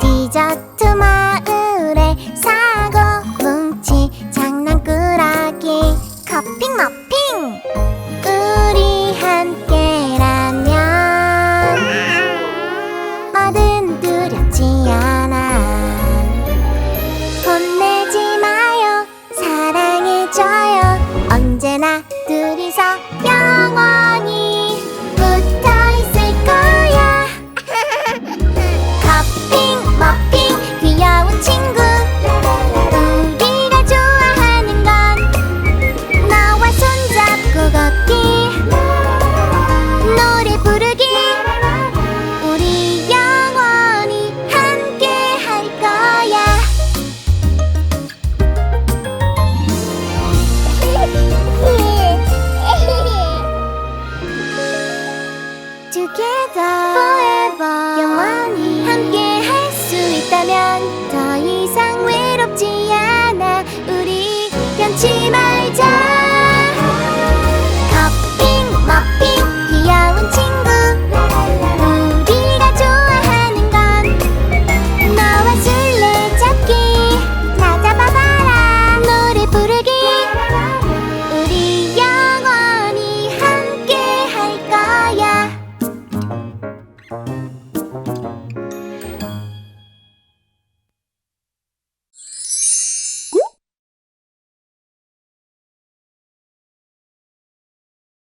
디저트 마을에 사고 뭉치 장난꾸러기 커피 머핑. 우리 함께라면 뭐든 두렵지 않아. 혼내지 마요. 사랑해줘요. 언제나 둘이서 together forever. 영원히 함께 할 수 있다면 더 이상 외롭지 않아. 우리 변치 마.